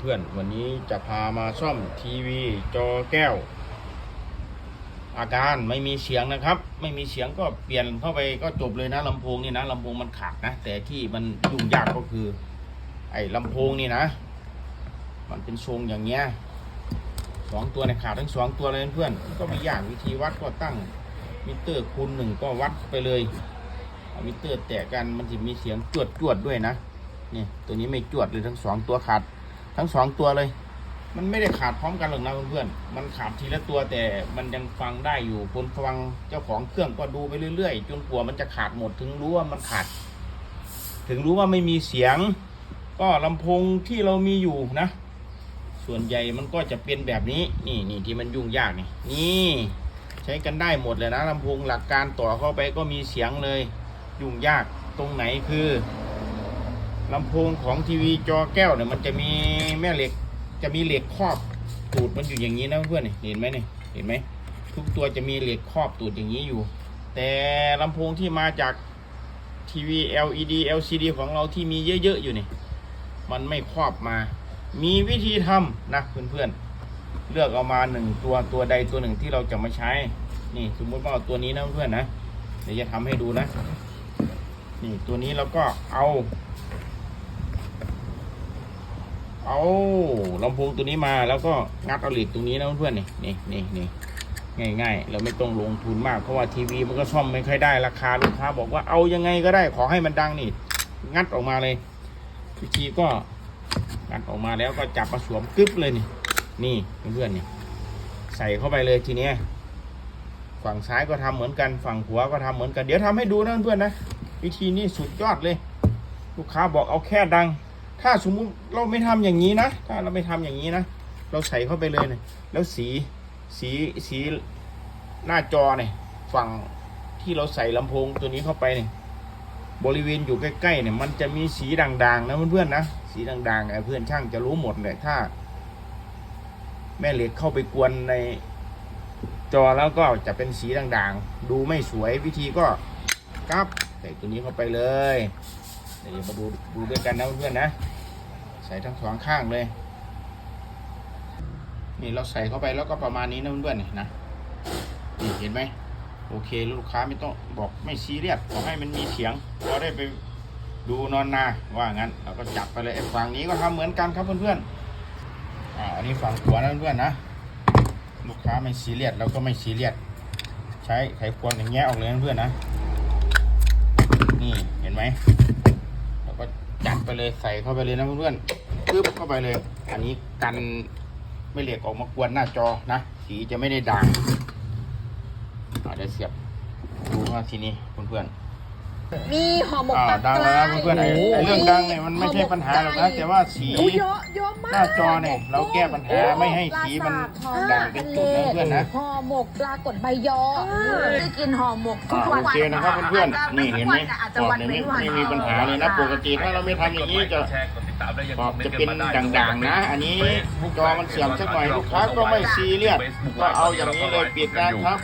เพื่อนๆ วันนี้จะพามาซ่อมทีวีจอแก้ว อาการไม่มีเสียงนะครับ ไม่มีเสียงก็เปลี่ยนเข้าไปก็จบเลยนะลำโพงนี่นะลำโพงมันขาดนะ แต่ที่มันยุ่งยากก็คือ ไอ้ลำโพงนี่นะ มันเป็นทรงอย่างเงี้ยสองตัวในยขาดทั้งสองตัวเลยเพื่อนก็ไม่ยากวิธีวัดก็ตั้งมิเตอร์คูณหนึ่งก็วัดไปเลยเมิเตอร์แตะกันมันจะมีเสียงจวดจวดด้วยนะนี่ตัวนี้ไม่จวดเลยทั้งสองตัวขาด ทั้งสองตัวเลย มันไม่ได้ขาดพร้อมกันหรอกนะเพื่อนๆมันขาดทีละตัวแต่มันยังฟังได้อยู่คนฟังเจ้าของเครื่องก็ดูไปเรื่อยๆ จนกลัวมันจะขาดหมดถึงรู้ว่ามันขาด ถึงรู้ว่าไม่มีเสียง ก็ลำโพงที่เรามีอยู่นะ ส่วนใหญ่มันก็จะเป็นแบบนี้ นี่นี่ที่มันยุ่งยากนี่นี่ใช้กันได้หมดเลยนะลำโพงหลักการต่อเข้าไปก็มีเสียงเลย ยุ่งยากตรงไหนคือ ลำโพงของทีวีจอแก้วเนี่ยมันจะมีแม่เหล็ก จะมีเหล็กครอบตูดมันอยู่อย่างนี้นะเพื่อนนี่เห็นไหมนี่เห็นไหมทุกตัวจะมีเหล็กครอบตูดอย่างนี้อยู่ แต่ลำโพงที่มาจากทีวี LED LCD ของเราที่มีเยอะๆอยู่นี่มันไม่ครอบมา มีวิธีทำนะเพื่อนๆเลือกเอามาหนึ่งตัวตัวใดตัวหนึ่งที่เราจะมาใช้ นี่สมมติว่าเอาตัวนี้นะเพื่อนนะเดี๋ยวจะทำให้ดูนะ นี่ตัวนี้เราก็เอา เอาลำโพงตัวนี้มาแล้วก็งัดเอาเหล็กตรงนี้นะเพื่อนๆนี่นี่นี่นี่ง่ายๆ เราไม่ต้องลงทุนมากเพราะว่าทีวีมันก็ซ่อมไม่ค่อยได้ราคาลูกค้าบอกว่าเอายังไงก็ได้ขอให้มันดังนี่ งัดออกมาเลยวิธีก็งัดออกมาแล้วก็จับมาสวมกึ๊บเลยนี่ นี่เพื่อนๆนี่ ใส่เข้าไปเลยทีเนี้ยฝั่งซ้ายก็ทำเหมือนกันฝั่งขวาก็ทำเหมือนกันเดี๋ยวทำให้ดูนะเพื่อนๆนะวิธีนี้สุดยอดเลย ลูกค้าบอกเอาแค่ดัง ถ้าสมมุติเราไม่ทำอย่างนี้นะ ถ้าเราไม่ทำอย่างนี้นะ เราใส่เข้าไปเลยเนะแล้วสีสีสีหน้าจอเนี่ยฝั่งที่เราใส่ลำโพงตัวนี้เข้าไปเนี่ยบริเวณอยู่ใกล้ๆเนี่ยมันจะมีสีด่างๆนะเพื่อนๆนะสีด่างๆไอ้เพื่อนช่างจะรู้หมดเลยถ้า แม่เหล็กเข้าไปกวนในจอแล้วก็จะเป็นสีด่างๆ ดูไม่สวยวิธีก็กับใส่ตัวนี้เข้าไปเลยเดี๋ยวมาดูดูด้วยกันนะเพื่อนๆนะ ส่ทั้งสองข้างเลย นี่เราใส่เข้าไปแล้วก็ประมาณนี้นะเพื่อนๆนี่นะนี่เห็นไหมโอเคลูกค้าไม่ต้องบอกไม่ซีเรียสขอให้มันมีเสียงพอได้ไปดูนอนนาว่างั้นเราก็จับไปเลยฝั่งนี้ก็ทำเหมือนกันครับเพื่อนๆอ่าอันนี้ฝั่งขวานะเพื่อนๆนะลูกค้าไม่ซีเรียสเราก็ไม่ซีเรียสใช้ไขควงอย่างเงี้ยออกเลยเพื่อนนะนี่เห็นไหมแล้วก็จัดไปเลยใส่เข้าไปเลยนะเพื่อนๆ ปึ๊บเข้าไปเลย อันนี้กันไม่เหล็กออกมากวนหน้าจอนะ สีจะไม่ได้ด่างอาจจะเสียบดูว่าทีนี้เพื่อนมีห่อหมๆกอ่าปลาดังแล้วนะเพื่อนๆไอ้ไอ้เรื่องดังเนี่ยมันไม่ใช่ปัญหาหรอกนะแต่ว่าสีโอ้ยเยอะเยอะมากหน้าจอเนี่ยเราแก้ปัญหาไม่ให้สีมันด่างเป็นจุดนะเพื่อนนะห่อหมกปลากดใบยอได้กินห่อหมกทุอ่ากวันโอเคนะครับเพื่อนๆนี่เห็นไหมอาจขจะอบวันเนี่ยเว้ไม่นวันไม่มีปัญหาเลยนะปกติถ้าเราไม่ทำอย่างนี้จะ ขอบจะเป็นด่างๆนะ อันนี้จอมันเสื่อมสักหน่อยลูกค้าก็ไม่ซีเรียสก็เอาอย่างนี้เลยปิดนะครับ